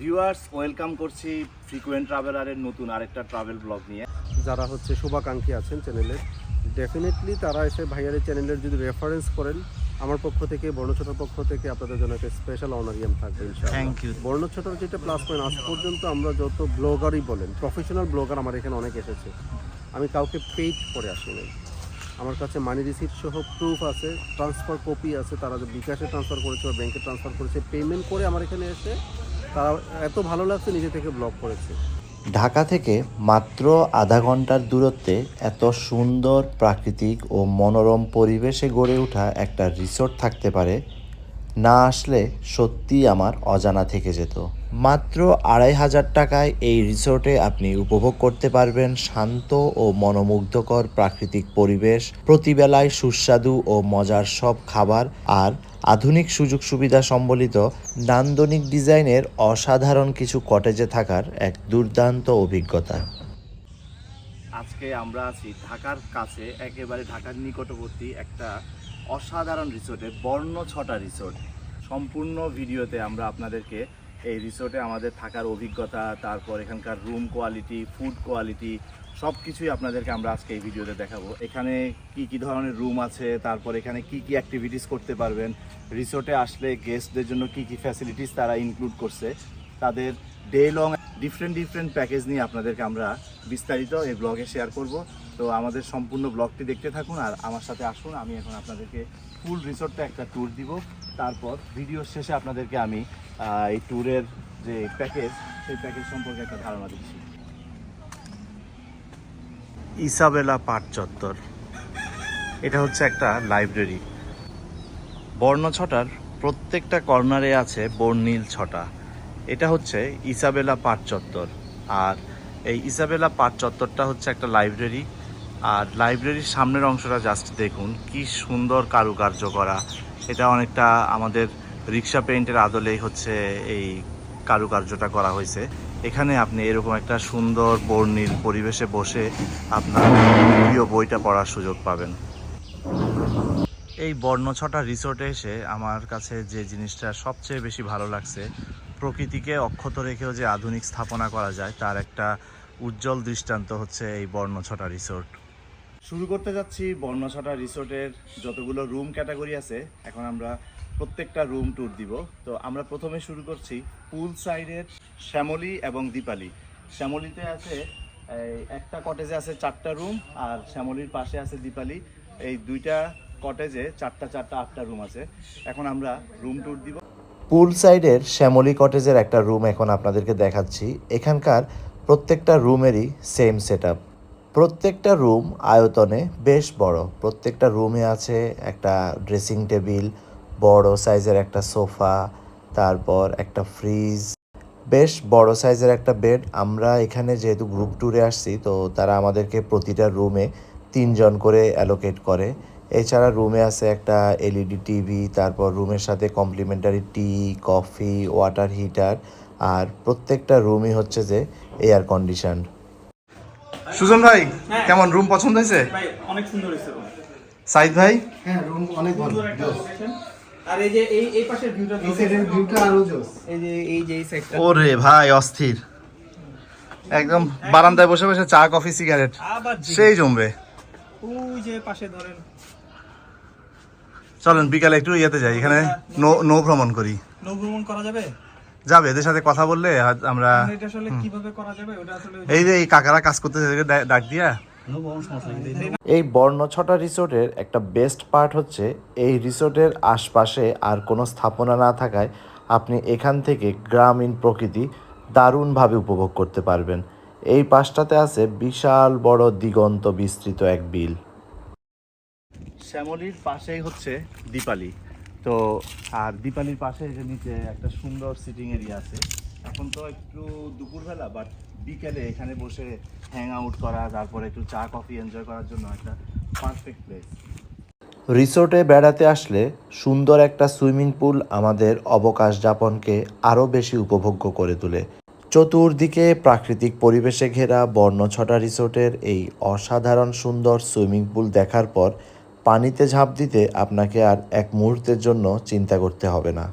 Viewers welcome করছি frequent ট্রাভেলারের নতুন আরেকটা ট্রাভেল ব্লগ নিয়ে। যারা হচ্ছে শুভাকাঙ্ক্ষী আছেন চ্যানেলের ডেফিনেটলি তারা এসে ভাইয়ারের চ্যানেলের যদি রেফারেন্স করেন আমার পক্ষ থেকে বর্ণছোটার পক্ষ থেকে আপনাদের জন্য একটা স্পেশাল অনারিয়াম থাকবে ইনশাআল্লাহ। Thank you. বর্ণছোটার যেটা প্লাস পয়েন্ট আজ পর্যন্ত আমরা যত ব্লগারই বলেন প্রফেশনাল ব্লগার আমার এখানে অনেক এসেছে। আমি কাউকে পেইড করে আসিনি। আমার কাছে মানি রিসিপ্ট সহ প্রুফ আছে ট্রান্সফার কপি আছে তারা যে বিকাশে ট্রান্সফার করেছে বা ব্যাংকে ট্রান্সফার করেছে পেমেন্ট করে আমার এখানে এসে তারা এত ভালো লাগছে নিজে থেকে ব্লগ করেছে। ঢাকা থেকে মাত্র আধা ঘণ্টার দূরত্বে এত সুন্দর প্রাকৃতিক ও মনোরম পরিবেশে গড়ে ওঠা একটা রিসোর্ট থাকতে পারে, না আসলে সত্যিই আমার অজানা থেকে যেত। মাত্র আড়াই হাজার টাকায় এই রিসোর্টে আপনি উপভোগ করতে পারবেন শান্ত ও মনোমুগ্ধকর প্রাকৃতিক পরিবেশ, প্রতিবেলায় সুস্বাদু ও মজার সব খাবার আর আধুনিক সুযোগ সুবিধা সম্বলিত নান্দনিক ডিজাইনের অসাধারণ কিছু কটেজে থাকার এক দুর্দান্ত অভিজ্ঞতা। আজকে আমরা আছি ঢাকার কাছে, একেবারে ঢাকার নিকটবর্তী একটা অসাধারণ রিসোর্টে, বর্ণ ছটা রিসোর্ট। সম্পূর্ণ ভিডিওতে আমরা আপনাদেরকে এই রিসোর্টে আমাদের থাকার অভিজ্ঞতা, তারপর এখানকার রুম কোয়ালিটি ফুড কোয়ালিটি সব কিছুই আপনাদেরকে আমরা আজকে এই ভিডিওতে দেখাবো। এখানে কি কি ধরনের রুম আছে, তারপর এখানে কি কি অ্যাক্টিভিটিস করতে পারবেন রিসোর্টে আসলে গেস্টদের জন্য কি কি ফ্যাসিলিটিস তারা ইনক্লুড করছে, তাদের day long different different package নিয়ে আপনাদেরকে আমরা বিস্তারিত এই ব্লগে শেয়ার করব। তো আমাদের সম্পূর্ণ ব্লগটি দেখতে থাকুন আর আমার সাথে আসুন। আমি এখন আপনাদেরকে ফুল রিসোর্টটা একটা ট্যুর দিব। তারপর ভিডিওর শেষে আপনাদেরকে আমি এই ট্যুরের যে প্যাকেজ সেই প্যাকেজ সম্পর্কে একটা ধারণা দিচ্ছি। ইসাবেলা পাট চত্বর। এটা হচ্ছে একটা লাইব্রেরি বর্ণ ছটার প্রত্যেকটা কর্নারে আছে বর্ণিল ছটা। এটা হচ্ছে ইসাবেলা পাট চত্বর। আর এই ইসাবেলা পাট চত্বরটা হচ্ছে একটা লাইব্রেরি আর লাইব্রেরির সামনের অংশটা জাস্ট দেখুন, কি সুন্দর কারুকার্য করা। এটা অনেকটা আমাদের রিক্সা পেইন্টের আদলেই হচ্ছে এই কারুকার্যটা করা হয়েছে। এখানে আপনি এরকম একটা সুন্দর বর্ণিল পরিবেশে বসে আপনার প্রিয় বইটা পড়ার সুযোগ পাবেন। এই বর্ণছটা রিসোর্টে এসে আমার কাছে যে জিনিসটা সবচেয়ে বেশি ভালো লাগছে, প্রকৃতিকে অক্ষত রেখেও যে আধুনিক স্থাপনা করা যায়, তার একটা উজ্জ্বল দৃষ্টান্ত হচ্ছে এই বর্ণছটা রিসোর্ট। শুরু করতে যাচ্ছি বর্ণছটা রিসোর্টের যতগুলো রুম ক্যাটাগরি আছে, এখন আমরা প্রত্যেকটা রুম ট্যুর দিব। তো আমরা প্রথমে শুরু করছি পুল সাইডের শ্যামলি এবং দীপালি। শ্যামলিতে আছে একটা কটেজে আছে চারটা রুম আর শ্যামলির পাশে আছে দীপালি। এই দুইটা কটেজে চারটা চারটা, আটটা রুম আছে। এখন আমরা রুম ট্যুর দিব। পুল সাইডের শ্যামলি কটেজের একটা রুম এখন আপনাদেরকে দেখাচ্ছি। এখানকার প্রত্যেকটা রুমেরই সেম সেট প্রত্যেকটা রুম আয়তনে বেশ বড়। প্রত্যেকটা রুমে আছে একটা ড্রেসিং টেবিল বড় সাইজের একটা সোফা, তারপর একটা ফ্রিজ বেশ বড় সাইজের একটা বেড আমরা এখানে যেহেতু গ্রুপ ট্যুরে আসছি, তো তারা আমাদেরকে প্রতিটা রুমে তিনজন করে অ্যালোকেট করে। এছাড়া রুমে আছে একটা এলইডি টিভি তারপর রুমের সাথে complimentary tea coffee water heater আর প্রত্যেকটা রুমই হচ্ছে যে এয়ার কন্ডিশন সুজন ভাই কেমন? রুম পছন্দ হয়েছে? অনেক সুন্দর হয়েছে সাইদ ভাই? হ্যাঁ রুম অনেক ভালো সুন্দর একটা location। আর এই যে এই এই পাশের ভিউটা এই সাইডের ভিউটা আরও জোস। এই যে এই যে এই সাইডটা ওরে ভাই অস্থির। একদম বারান্দায় বসে বসে চা কফি সিগারেট সেই জমবে। ওই যে পাশে ধরেন। চলেন বিকালে একটু ইয়েতে যাই এখানে নৌ নৌ ভ্রমণ করি। নৌ ভ্রমণ করা যাবে? যাবে এদের সাথে কথা বললে আমরা এটা আসলে কীভাবে করা যাবে ওটা আসলে এই যে এই কাকারা কাজ করতে ডাক দিয়া। এই বর্ণছটা রিসোর্টের একটা বেস্ট পার্ট হচ্ছে এই রিসোর্টের আশপাশে আর কোনো স্থাপনা না থাকায় আপনি এখান থেকে গ্রামীণ প্রকৃতি দারুণভাবে উপভোগ করতে পারবেন। এই পাশটাতে আছে বিশাল বড় দিগন্ত বিস্তৃত এক বিল। শ্যামলির পাশেই হচ্ছে দীপালি। তো, আর দীপালির পাশে যে নিচে একটা সুন্দর সিটিং এরিয়া আছে। এখন তো একটু দুপুরবেলা বাট বিকেলে এখানে বসে হ্যাং আউট করা, তারপরে একটু চা কফি এনজয় করার জন্য একটা পারফেক্ট প্লেস রিসোর্টে বেড়াতে আসলে সুন্দর একটা সুইমিং পুল আমাদের অবকাশ যাপনকে আরও বেশি উপভোগ্য করে তোলে। চতুর্দিকে প্রাকৃতিক পরিবেশে ঘেরা বর্ণছটা রিসোর্টের এই অসাধারণ সুন্দর সুইমিং পুল দেখার পর পানিতে ঝাঁপ দিতে আপনাকে আর এক মুহূর্তের জন্য চিন্তা করতে হবে না।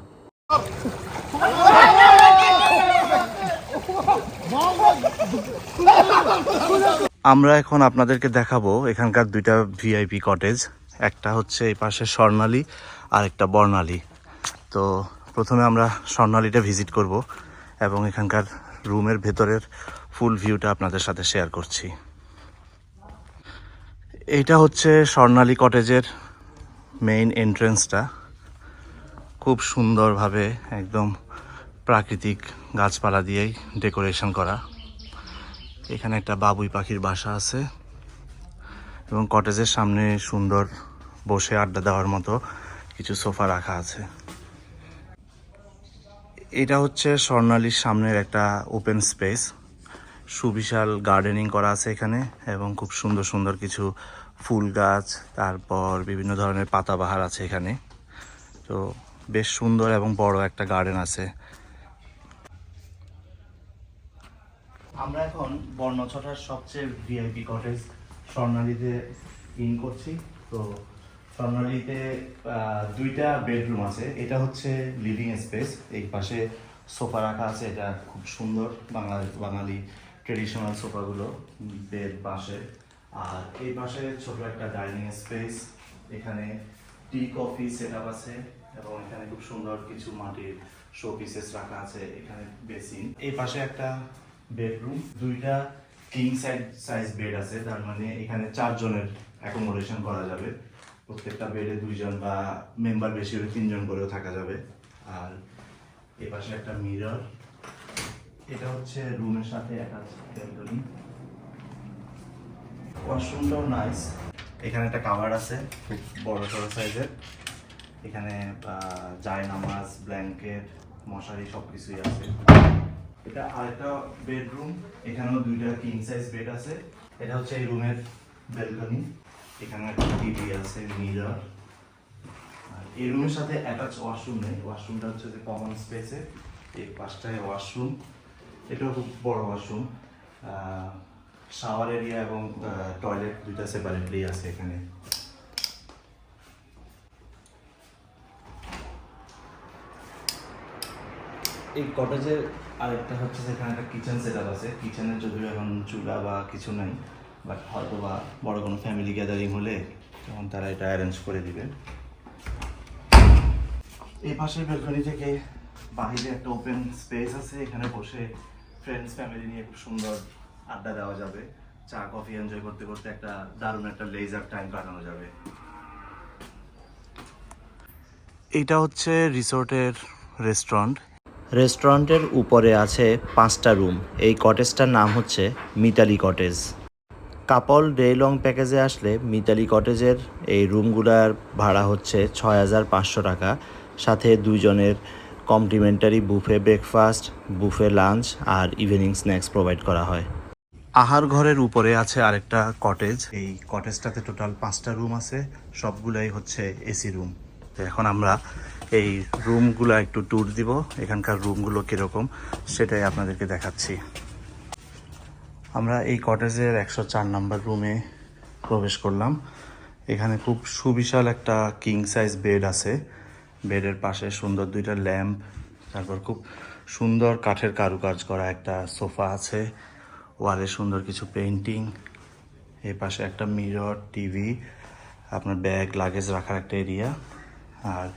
আমরা এখন আপনাদেরকে দেখাবো এখানকার দুইটা ভিআইপি কটেজ। একটা হচ্ছে এই পাশে স্বর্ণালী আর একটা বর্ণালী। তো প্রথমে আমরা স্বর্ণালীটা ভিজিট করব এবং এখানকার রুমের ভেতরের ফুল ভিউটা আপনাদের সাথে শেয়ার করছি। এইটা হচ্ছে স্বর্ণালী কটেজের মেইন এন্ট্রেন্সটা খুব সুন্দরভাবে একদম প্রাকৃতিক গাছপালা দিয়েই ডেকোরেশন করা। এখানে একটা বাবুই পাখির বাসা আছে এবং কটেজের সামনে সুন্দর বসে আড্ডা দেওয়ার মতো কিছু সোফা রাখা আছে। এটা হচ্ছে স্বর্ণালীর সামনের একটা ওপেন স্পেস সুবিশাল গার্ডেনিং করা আছে এখানে এবং খুব সুন্দর সুন্দর কিছু ফুল গাছ, তারপর বিভিন্ন ধরনের পাতাবাহার আছে এখানে। তো বেশ সুন্দর এবং বড় একটা গার্ডেন আছে। আমরা এখন বর্ণছটার সবচেয়ে ভিআইপি কটেজ স্বর্ণালীতে ইন করছি। তো স্বর্ণালীতে দুইটা বেডরুম আছে। এটা হচ্ছে লিভিং স্পেস এই পাশে সোফা রাখা আছে। এটা খুব সুন্দর বাঙালি বাঙালি ট্রেডিশনাল সোফাগুলো বেড পাশে আর এই পাশে ছোট একটা ডাইনিং স্পেস। এখানে টি, কফি সেট আপ আছে এবং এখানে খুব সুন্দর কিছু মাটির শো পিসেস রাখা আছে, এখানে বেসিন। এই পাশে একটা বেডরুম, দুইটা কিং সাইজ সাইজ বেড আছে, তার মানে এখানে চারজনের অ্যাকোমোডেশন করা যাবে। প্রত্যেকটা বেডে দুইজন বা মেম্বার বেশি হলে তিনজন করেও থাকা যাবে। আর এ পাশে একটা মিরর এটা হচ্ছে রুমের সাথে অ্যাটাচ ব্যালকনি ওয়াশরুমটাও নাইস এখানে একটা কাভার আছে খুব বড় সড়ো সাইজের এখানে জায় নামাজ ব্ল্যাঙ্কেট মশারি সব কিছুই আছে। এটা আরেকটা বেডরুম এখানেও দুইটা কিং সাইজ বেড আছে। এটা হচ্ছে এই রুমের ব্যালকনি এখানে একটা টিভি আছে মিরর আর এই রুমের সাথে অ্যাটাচ ওয়াশরুম নেই। ওয়াশরুমটা হচ্ছে যে কমন স্পেসে এই পাশটায় ওয়াশরুম এটাও খুব বড় ওয়াশরুম শাওয়ার এরিয়া এবং টয়লেট দুইটা সেপারেটলি আছে এখানে। এই কটেজের আরেকটা হচ্ছে যেখানে একটা কিচেন সেট আছে। কিচেনের যদিও এখন চুলা বা কিছু নাই বাট হয়তো বা বড় কোনো ফ্যামিলি গ্যাদারিং হলে তখন তারা এটা অ্যারেঞ্জ করে দিবে। এই পাশের বেলকনি থেকে বাইরে একটা ওপেন স্পেস আছে। এখানে বসে ফ্রেন্ডস ফ্যামিলি নিয়ে খুব সুন্দর আড্ডা দেওয়া যাবে চা কফি এনজয় করতে করতে একটা দারুণ একটা লেজার টাইম কাটানো যাবে। এটা হচ্ছে রিসোর্টের রেস্টুরেন্ট রেস্টুরেন্টের উপরে আছে পাঁচটা রুম। এই কটেজটার নাম হচ্ছে Mitali cottage couple day long প্যাকেজে আসলে মিতালি কটেজের এই রুমগুলার ভাড়া হচ্ছে ছয় হাজার পাঁচশো টাকা। সাথে দুইজনের complimentary buffet breakfast buffet lunch আর ইভিনিং স্ন্যাক্স প্রোভাইড করা হয়। আহার ঘরের উপরে আছে আরেকটা কটেজ এই কটেজটাতে টোটাল পাঁচটা রুম আছে। সবগুলাই হচ্ছে এসি রুম এখন আমরা এই রুমগুলো একটু ট্যুর দিব। এখানকার রুমগুলো কীরকম, সেটাই আপনাদেরকে দেখাচ্ছি। আমরা এই কটেজের একশো চার নম্বর রুমে প্রবেশ করলাম। এখানে খুব সুবিশাল একটা কিং সাইজ বেড আছে। বেডের পাশে সুন্দর দুইটা ল্যাম্প তারপর খুব সুন্দর কাঠের কারুকাজ করা একটা সোফা আছে। ওয়ালে সুন্দর কিছু পেন্টিং এই পাশে একটা মিরর টিভি আপনার ব্যাগ লাগেজ রাখার একটা এরিয়া আর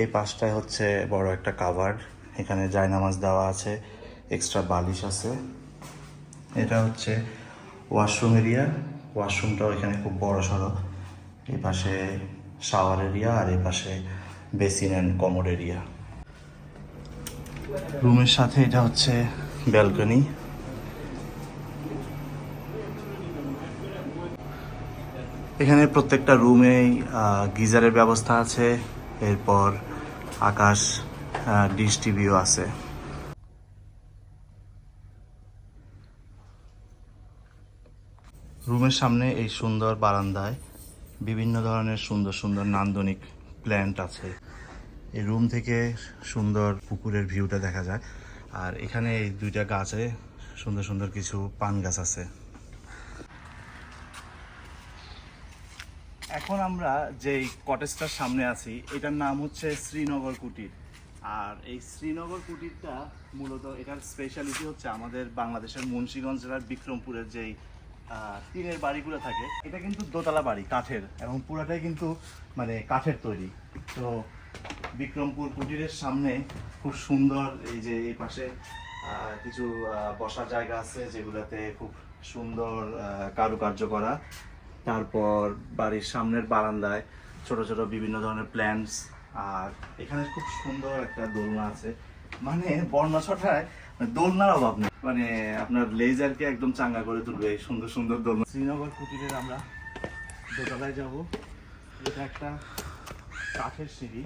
এই পাশটায় হচ্ছে বড় একটা কাভার এখানে জায়নামাজ দেওয়া আছে এক্সট্রা বালিশ আছে। এটা হচ্ছে ওয়াশরুম এরিয়া ওয়াশরুমটাও এখানে খুব বড় সড়ো। এই পাশে শাওয়ার এরিয়া আর এই পাশে বেসিন অ্যান্ড কমোড এরিয়া রুমের সাথে এটা হচ্ছে ব্যালকনি এখানে প্রত্যেকটা রুমেই গিজারের ব্যবস্থা আছে, এরপর আকাশ ডিশ টিভিও আছে। রুমের সামনে এই সুন্দর বারান্দায় বিভিন্ন ধরনের সুন্দর সুন্দর নান্দনিক প্ল্যান্ট আছে। এই রুম থেকে সুন্দর পুকুরের ভিউটা দেখা যায়। আর এখানে এই দুইটা গাছে সুন্দর সুন্দর কিছু পান গাছ আছে। এখন আমরা যেই কটেজটার সামনে আছি, এটার নাম হচ্ছে শ্রীনগর কুটির। আর এই শ্রীনগর কুটিরটা মূলত এটার স্পেশালিটি হচ্ছে আমাদের বাংলাদেশের মুন্সিগঞ্জ জেলার বিক্রমপুরের যেই টিনের বাড়িগুলো থাকে, এটা কিন্তু দোতলা বাড়ি, কাঠের, এবং পুরাটাই কিন্তু মানে কাঠের তৈরি। তো বিক্রমপুর কুটিরের সামনে খুব সুন্দর এই যে এই পাশে কিছু বসার জায়গা আছে যেগুলোতে খুব সুন্দর কারুকার্য করা। তারপর বাড়ির সামনের বারান্দায় ছোট ছোট বিভিন্ন ধরনের প্ল্যান্টস আর এখানে খুব সুন্দর একটা দোলনা আছে। মানে বর্ণা ছটায় দোলনার অভাব নেই। মানে আপনার লেজারকে একদম চাঙ্গা করে তুলবে সুন্দর সুন্দর দোলনা। শ্রীনগর কুটিরের আমরা দোতলায় যাব। এটা একটা কাঠের সিঁড়ি।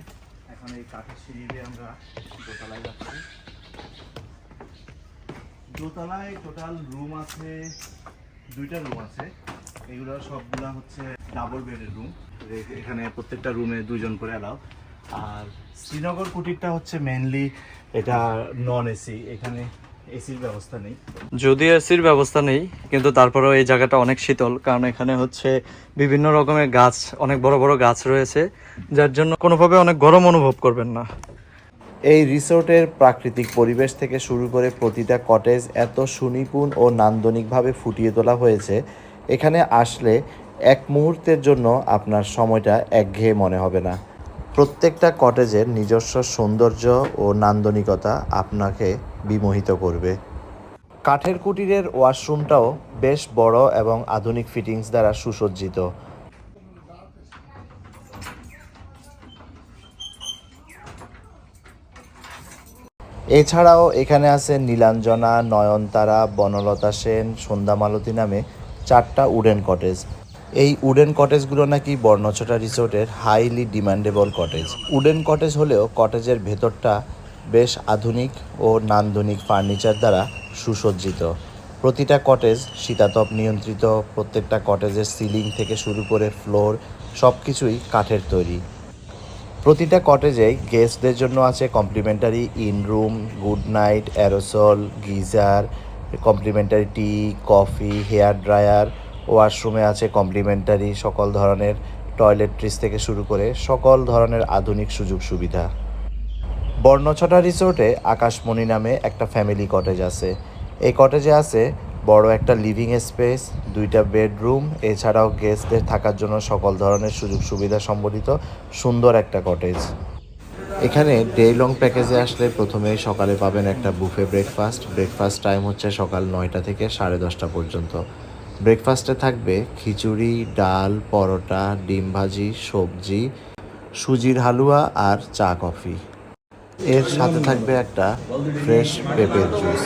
এখন এই কাঠের সিঁড়ি দিয়ে আমরা দোতলায় যাচ্ছি। দোতলায় টোটাল রুম আছে, দুইটা রুম আছে। এগুলো সবগুলা হচ্ছে ডাবল বেডের রুম এখানে প্রত্যেকটা রুমে দুইজন করে অ্যালাও আর শ্রীনগর কুটিরটা হচ্ছে মেনলি এটা নন এসি এখানে এসির ব্যবস্থা নেই। যদিও এসির ব্যবস্থা নেই কিন্তু তারপরেও এই জায়গাটা অনেক শীতল কারণ এখানে হচ্ছে বিভিন্ন রকমের গাছ অনেক বড় বড় গাছ রয়েছে যার জন্য কোনোভাবে অনেক গরম অনুভব করবেন না। এই রিসোর্টের প্রাকৃতিক পরিবেশ থেকে শুরু করে প্রতিটা কটেজ এত সুনিপুণ ও নান্দনিকভাবে ফুটিয়ে তোলা হয়েছে এখানে আসলে এক মুহূর্তের জন্য আপনার সময়টা একঘেয়ে মনে হবে না। প্রত্যেকটা কটেজের নিজস্ব সৌন্দর্য ও নান্দনিকতা আপনাকে বিমোহিত করবে। কাঠের কুটিরের ওয়াশরুমটাও বেশ বড় এবং আধুনিক ফিটিংস দ্বারা সুসজ্জিত। এছাড়াও এখানে আছে নীলাঞ্জনা, নয়নতারা, বনলতা সেন, সন্ধ্যামালতী নামে চারটা উডেন কটেজ। এই উডেন কটেজগুলো নাকি বর্ণছটা রিসোর্টের highly demandable cottage. Wooden cottage হলেও কটেজের ভেতরটা বেশ আধুনিক ও নান্দনিক ফার্নিচার দ্বারা সুসজ্জিত। প্রতিটা কটেজ শীতাতপ নিয়ন্ত্রিত, প্রত্যেকটা কটেজের সিলিং থেকে শুরু করে ফ্লোর সব কিছুই কাঠের তৈরি। প্রতিটা কটেজেই গেস্টদের জন্য আছে complimentary in room good night, aerosol, geyser complimentary tea coffee, hair dryer, ওয়াশরুমে আছে কমপ্লিমেন্টারি, সকল ধরনের টয়লেট্রিস থেকে শুরু করে সকল ধরনের আধুনিক সুযোগ সুবিধা। বর্ণছটা রিসোর্টে আকাশমণি নামে একটা ফ্যামিলি কটেজ আছে। এই কটেজে আছে বড় একটা লিভিং স্পেস, দুইটা বেডরুম, এছাড়াও গেস্টদের থাকার জন্য সকল ধরনের সুযোগ সুবিধা সম্বলিত সুন্দর একটা কটেজ। এখানে ডে লং প্যাকেজে আসলে প্রথমেই সকালে পাবেন একটা বুফে ব্রেকফাস্ট। ব্রেকফাস্ট টাইম হচ্ছে সকাল নয়টা থেকে সাড়ে দশটা পর্যন্ত। ব্রেকফাস্টে থাকবে খিচুড়ি, ডাল, পরোটা, ডিম ভাজি, সবজি, সুজির হালুয়া আর চা কফি। এর সাথে থাকবে একটা ফ্রেশ পেঁপের জুস।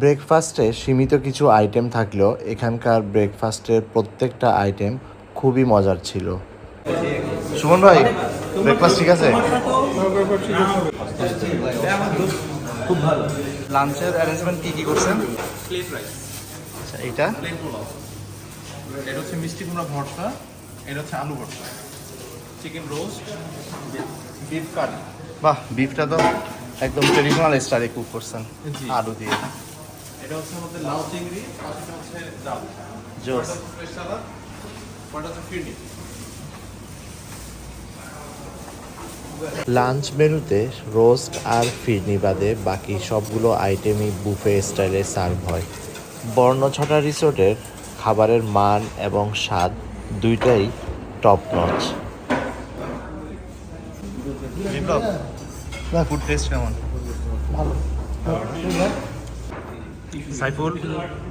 ব্রেকফাস্টে সীমিত কিছু আইটেম থাকলেও এখানকার ব্রেকফাস্টের প্রত্যেকটা আইটেম খুবই মজার ছিল। সুমন ভাই ব্রেকফাস্ট ঠিক আছে? খুব ভালো। লাঞ্চের অ্যারেঞ্জমেন্ট কি কি করছেন? প্লেট রাইস আচ্ছা পোলাও। এটা হচ্ছে মিষ্টি কুমড়া ভর্তা এটা হচ্ছে আলু ভর্তা। চিকেন রোস্ট বিফ কারি বাহ বিফটা তো একদম ট্রেডিশনাল স্টাইলে কুক করছেন আলু দিয়ে। এটা হচ্ছে আমাদের লাউ চিংড়ি আর এটা হচ্ছে ডাল। জোস। ফ্রেশ সালাদ ওটা হচ্ছে ফিরনি। লাঞ্চ মেনুতে রোস্ট আর ফিরনি বাদে বাকি সবগুলো আইটেমই বুফে স্টাইলে সার্ভ হয়। বর্ণছটা রিসোর্টের খাবারের মান এবং স্বাদ দুইটাই টপ নচ ফুড টেস্ট কেমন? সাইফুল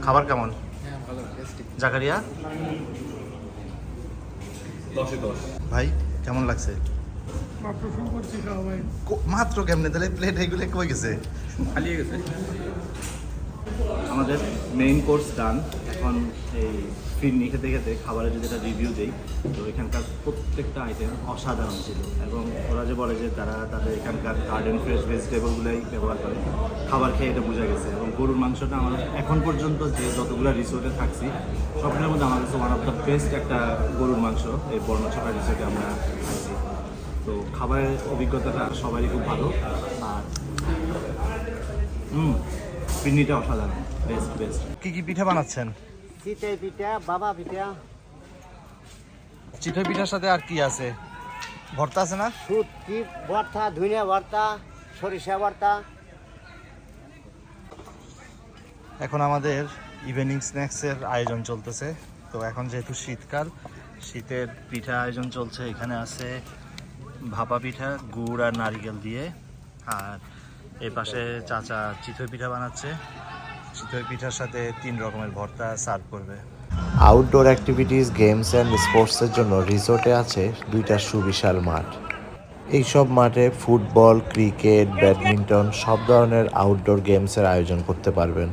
খাবার কেমন? জাকারিয়া? ভাই কেমন লাগছে? মাত্র কেমনে? তাহলে প্লেট এগুলো কই গেছে? হালিয়ে গেছে। আমাদের মেইন কোর্স ডান এখন এই ফিরনি খেতে খেতে খাবারের যদি একটা রিভিউ দেই তো এখানকার প্রত্যেকটা আইটেম অসাধারণ ছিল। এবং ওরা যে বলে যে তারা তাদের এখানকার গার্ডেন ফ্রেশ ভেজিটেবলগুলোই ব্যবহার করে। খাবার খেয়ে এটা বোঝা গেছে। এবং গরুর মাংসটা আমার এখন পর্যন্ত যে যতগুলো রিসোর্টে থাকছি সবগুলোর মধ্যে আমার কাছে ওয়ান অফ দ্য বেস্ট একটা গরুর মাংস এই বর্ণছটা রিসোর্টে আমরা খাইছি তো খাবারের অভিজ্ঞতাটা সবারই খুব ভালো। আর হুম পিন্নিটা অসাধারণ বেস্ট বেস্ট কি কি পিঠা বানাচ্ছেন? চিতই পিঠা বাবা পিঠা। চিঠা পিঠার সাথে আর কি আছে? ভর্তা আছে না? শুটকি ভর্তা ধনিয়া ভর্তা সরিষা ভর্তা। এখন আমাদের ইভিনিং স্ন্যাক্সের আয়োজন চলতেছে। তো এখন যেহেতু শীতকাল শীতের পিঠা আয়োজন চলছে এখানে আছে ভাপা পিঠা গুড় আর নারিকেল দিয়ে। আর এই পাশে চাচা চিতই পিঠা বানাচ্ছে। চিতই পিঠার সাথে তিন রকমের ভর্তা সার্ভ করবে। আউটডোর অ্যাক্টিভিটিস গেমস অ্যান্ড স্পোর্টসের জন্য রিসোর্টে আছে দুইটা সুবিশাল মাঠ। এইসব মাঠে ফুটবল ক্রিকেট ব্যাডমিন্টন সব ধরনের আউটডোর গেমসের আয়োজন করতে পারবেন।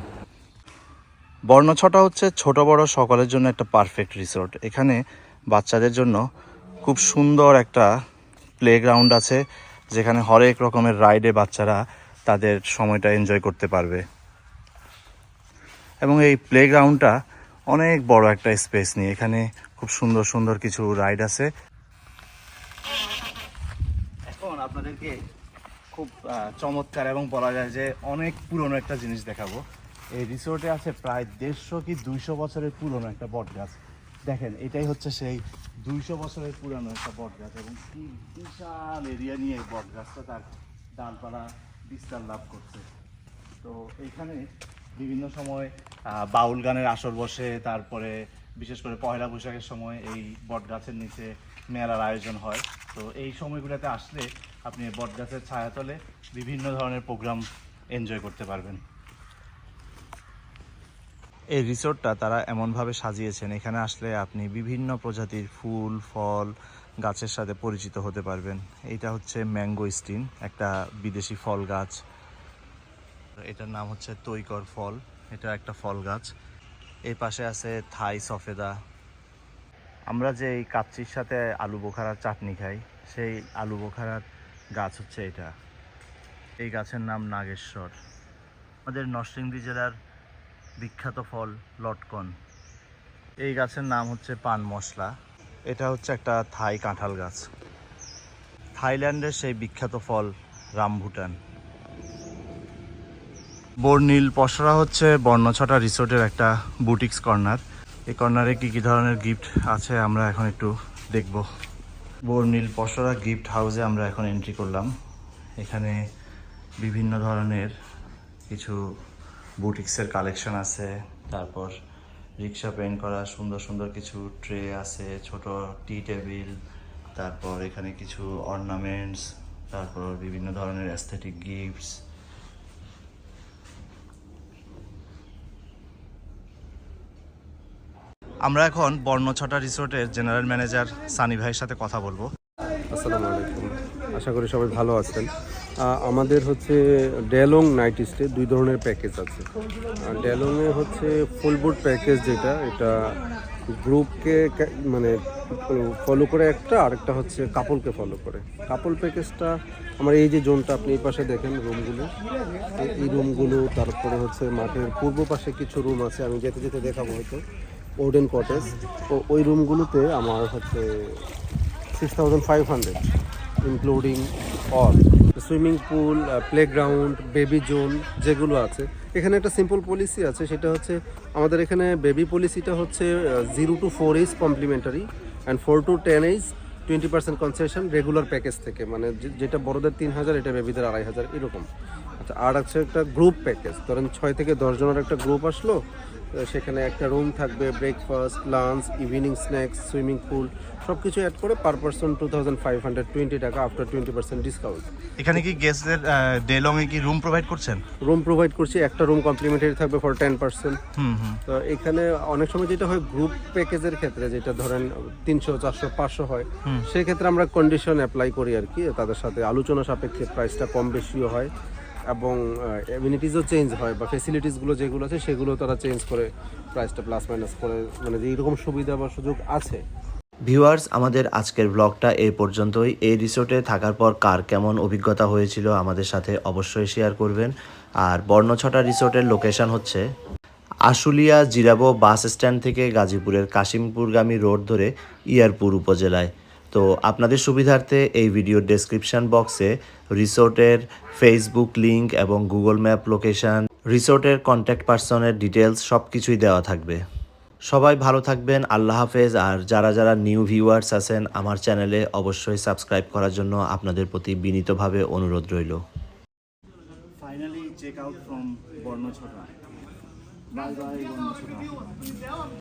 বর্ণছটা হচ্ছে ছোট বড় সকলের জন্য একটা পারফেক্ট রিসোর্ট এখানে বাচ্চাদের জন্য খুব সুন্দর একটা প্লেগ্রাউন্ড আছে, যেখানে হরেক রকমের রাইডে বাচ্চারা তাদের সময়টা এনজয় করতে পারবে। এবং এই প্লেগ্রাউন্ডটা অনেক বড় একটা স্পেস নিয়ে, এখানে খুব সুন্দর সুন্দর কিছু রাইড আছে। এখন আপনাদেরকে খুব চমৎকার এবং বলা যায় যে অনেক পুরনো একটা জিনিস দেখাবো। এই রিসোর্টে আছে প্রায় দেড়শো কি দুইশো বছরের পুরনো একটা বট গাছ দেখেন, এটাই হচ্ছে সেই দুইশো বছরের পুরানো একটা বট গাছ এবং কি বিশাল এরিয়া নিয়ে এই বট গাছটা তার ডালপালা বিস্তার লাভ করছে। তো এখানে বিভিন্ন সময় বাউল গানের আসর বসে, তারপরে বিশেষ করে পয়লা বৈশাখের সময় এই বট গাছের নিচে মেলার আয়োজন হয়। তো এই সময়গুলোতে আসলে আপনি বট গাছের ছায়াতলে বিভিন্ন ধরনের প্রোগ্রাম এনজয় করতে পারবেন। এই রিসোর্টটা তারা এমনভাবে সাজিয়েছেন, এখানে আসলে আপনি বিভিন্ন প্রজাতির ফুল, ফল, গাছের সাথে পরিচিত হতে পারবেন। এইটা হচ্ছে ম্যাঙ্গো স্টিন, একটা বিদেশি ফল গাছ। এটার নাম হচ্ছে তৈকর ফল, এটা একটা ফল গাছ। এই পাশে আছে থাই সফেদা। আমরা যে এই কাচ্চির সাথে আলু বোখারার চাটনি খাই, সেই আলু বোখারার গাছ হচ্ছে এটা। এই গাছের নাম নাগেশ্বর। আমাদের নরসিংদী জেলার বিখ্যাত ফল লটকন। এই গাছের নাম হচ্ছে পান মশলা। এটা হচ্ছে একটা থাই কাঁঠাল গাছ। থাইল্যান্ডের সেই বিখ্যাত ফল রামভুটান। বর্ণিল পসরা হচ্ছে বর্ণছটা রিসোর্টের একটা বুটিক্স কর্নার। এই কর্নারে কি কি ধরনের গিফট আছে আমরা এখন একটু দেখব। বর্ণিল পসরা গিফট হাউসে আমরা এখন এন্ট্রি করলাম। এখানে বিভিন্ন ধরনের কিছু বুটিক্সের কালেকশন আছে, তারপর রিক্সা পেন্ট করা, সুন্দর সুন্দর কিছু ট্রে আছে, ছোট টি টেবিল তারপর এখানে কিছু অর্নামেন্টস তারপর বিভিন্ন ধরনের অ্যাস্থেটিক গিফটস আমরা এখন বর্ণছটা রিসোর্টের জেনারেল ম্যানেজার সানি ভাইয়ের সাথে কথা বলব। আসসালামু আলাইকুম। আশা করি সবাই ভালো আছেন। আমাদের হচ্ছে ডেলং নাইট স্টে, দুই ধরনের প্যাকেজ আছে। ডেলংয়ে হচ্ছে ফুল প্যাকেজ যেটা, এটা গ্রুপকে মানে ফলো করে একটা, আরেকটা হচ্ছে কাপলকে ফলো করে। কাপল প্যাকেজটা আমার এই যে জোনটা আপনি এই পাশে দেখেন রুমগুলো এই রুমগুলো তারপরে হচ্ছে মাঠের পূর্ব পাশে কিছু রুম আছে, আমি যেতে যেতে দেখাবো হয়তো। ওডেন কটেজ তো ওই রুমগুলোতে আমার হচ্ছে six thousand five hundred including all swimming pool playground baby zone যেগুলো আছে। এখানে একটা সিম্পল পলিসি আছে, সেটা হচ্ছে আমাদের এখানে বেবি পলিসিটা হচ্ছে zero to four age complimentary and four to ten age twenty percent concession regular package থেকে। মানে যেটা বড়দের তিন হাজার, এটা বেবিদের আড়াই হাজার, এরকম। আচ্ছা আর আছে একটা গ্রুপ প্যাকেজ ধরেন ছয় থেকে দশ জনের একটা গ্রুপ আসলো সেখানে একটা রুম থাকবে breakfast lunch evening snacks swimming pool সব কিছু অ্যাড করে per person two thousand five hundred twenty টাকা আফটার টোয়েন্টি পার্সেন্ট ডিসকাউন্ট এখানে কি গেস্টদের ডেলং এ কি রুম প্রোভাইড করছেন? রুম প্রোভাইড করছি একটা রুম কমপ্লিমেন্টারি থাকবে ফর টেন পার্সেন্ট তো এখানে অনেক সময় যেটা হয় গ্রুপ প্যাকেজের ক্ষেত্রে যেটা ধরেন তিনশো চারশো পাঁচশো হয় সেক্ষেত্রে আমরা কন্ডিশন অ্যাপ্লাই করি আর কি তাদের সাথে আলোচনা সাপেক্ষে প্রাইসটা কম বেশিও হয়। এবং এমিনিটিসও চেঞ্জ হয় বা ফেসিলিটিসগুলো যেগুলো আছে সেগুলো তারা চেঞ্জ করে প্রাইসটা প্লাস মাইনাস করে মানে যে এরকম সুবিধা বা সুযোগ আছে। ভিউয়ার্স আমাদের আজকের ব্লগটা এই পর্যন্তই। এই রিসোর্টে থাকার পর কার কেমন অভিজ্ঞতা হয়েছিল আমাদের সাথে অবশ্যই শেয়ার করবেন। আর বর্ণছটা রিসোর্টের লোকেশন হচ্ছে আশুলিয়া জিরাবো বাস স্ট্যান্ড থেকে গাজীপুরের কাশিমপুরগামী রোড ধরে ইয়ারপুর উপজেলায়। তো আপনাদের সুবিধার্থে এই ভিডিওর ডেসক্রিপশন বক্সে রিসোর্টের ফেসবুক লিঙ্ক এবং গুগল ম্যাপ লোকেশন রিসোর্টের কন্ট্যাক্ট পার্সনের ডিটেলস সব কিছুই দেওয়া থাকবে। সবাই ভালো থাকবেন, আল্লাহ হাফেজ। আর যারা যারা নিউ ভিউয়ার্স আছেন আমার চ্যানেলে অবশ্যই সাবস্ক্রাইব করার জন্য আপনাদের প্রতি বিনীতভাবে অনুরোধ রইল। Finally check out from